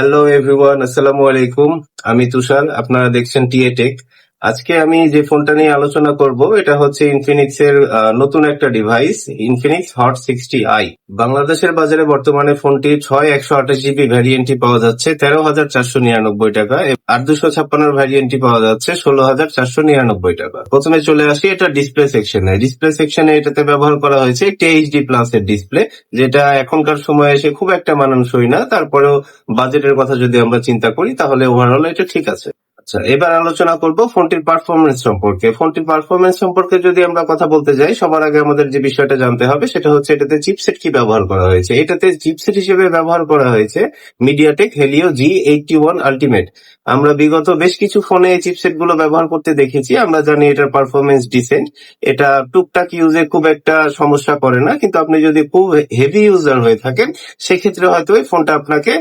Hello everyone আসসালামু আলাইকুম আমি তুষার। আপনারা দেখছেন টিএ টেক আজকে আমি যে ফোনটা নিয়ে আলোচনা করব, এটা হচ্ছে ইনফিনিক্স এর নতুন একটা device Infinix hot sixty i বাংলাদেশের বাজারে বর্তমানে ফোনটি ছয় একশো আঠাশ জিবি ভ্যারিয়েন্টটি পাওয়া যাচ্ছে, তেরো হাজার চারশো নিরানব্বই টাকা আর দুশো ছাপ্পান্নর ভ্যারিয়েন্টটি পাওয়া যাচ্ছে ষোলো হাজার চারশো নিরানব্বই টাকা। প্রথমে চলে আসি এটা ডিসপ্লে সেকশনে ডিসপ্লে সেকশনে এটাতে ব্যবহার করা হয়েছে একটি এইচডি প্লাস এর ডিসপ্লে যেটা এখনকার সময়ে এসে খুব একটা মানানসই না। তারপরেও বাজেটের কথা যদি আমরা চিন্তা করি, তাহলে ওভারঅল এটা ঠিক আছে। আচ্ছা এবার আলোচনা করব ফোনটির পারফরমেন্স সম্পর্কে। ফোনটির পারফরমেন্স সম্পর্কে যদি আমরা কথা বলতে যাই, সবার আগে আমাদের যে বিষয়টা জানতে হবে, সেটা হচ্ছে এটাতে চিপসেট কি ব্যবহার করা হয়েছে। এটাতে চিপসেট হিসেবে ব্যবহার করা হয়েছে MediaTek Helio G eighty one ultimate আমরা বিগত বেশ কিছু ফোনে এই চিপসেটগুলো ব্যবহার করতে দেখেছি, আমরা জানি এটার পারফরমেন্স ডিসেন্ট এটা টুকটাক ইউজে খুব একটা সমস্যা করে না, কিন্তু আপনি যদি খুব হেভি ইউজার হয়ে থাকেন, সেক্ষেত্রে হয়তো এই ফোনটা আপনাকে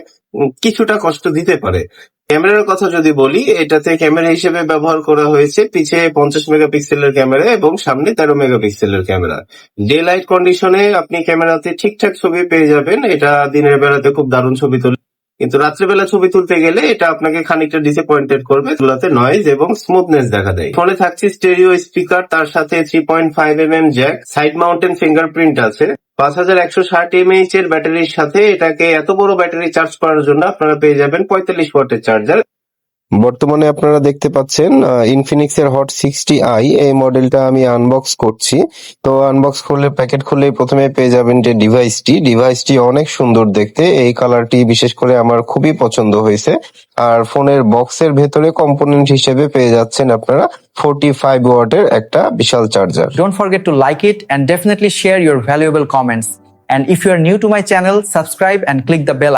কিছুটা কষ্ট দিতে পারে। ক্যামেরার কথা যদি বলি, এটাতে ক্যামেরা হিসেবে ব্যবহার করা হয়েছে পিছে পঞ্চাশ মেগাপিক্সেলের ক্যামেরা এবং সামনে তেরো মেগাপিক্সেলের ক্যামেরা। ডে লাইট কন্ডিশনে আপনি ক্যামেরাতে ঠিকঠাক ছবি পেয়ে যাবেন। এটা দিনের বেলাতে খুব দারুণ ছবি তোলে কিন্তু রাত্রেবেলা ছবি তুলতে গেলে এটা আপনাকে খানিকটা ডিসঅ্যাপয়েন্টেড করবে তুলাতে নয়েজ এবং স্মুথনেস দেখা দেয়। ফোনে থাকছে স্টেরিও স্পিকার তার সাথে three point five M M jack side mounted fingerprint আছে। পাঁচ হাজার একশো ষাট এমএইচ এর ব্যাটারির সাথে এটাকে এত বড় ব্যাটারি চার্জ করার জন্য আপনারা পেয়ে যাবেন পঁয়তাল্লিশ ওয়াটের চার্জার বর্তমানে আপনারা দেখতে পাচ্ছেন ইনফিনিক্স এর হট সিক্সটি আই এই মডেলটা আমি আনবক্স করছি। তো আনবক্স করলে প্যাকেট খুললে প্রথমে পেয়ে যাবেন যে ডিভাইসটি ডিভাইসটি অনেক সুন্দর দেখতে। এই কালারটি বিশেষ করে আমার খুবই পছন্দ হয়েছে। আর ফোনের বক্সের ভেতরে কম্পোনেন্ট হিসেবে পেয়ে যাচ্ছেন আপনারা ফোর্টি ফাইভ ওয়াটের একটা বিশাল charger Don't forget to like it and definitely share your valuable comments. And if you are new to my channel, subscribe and click the bell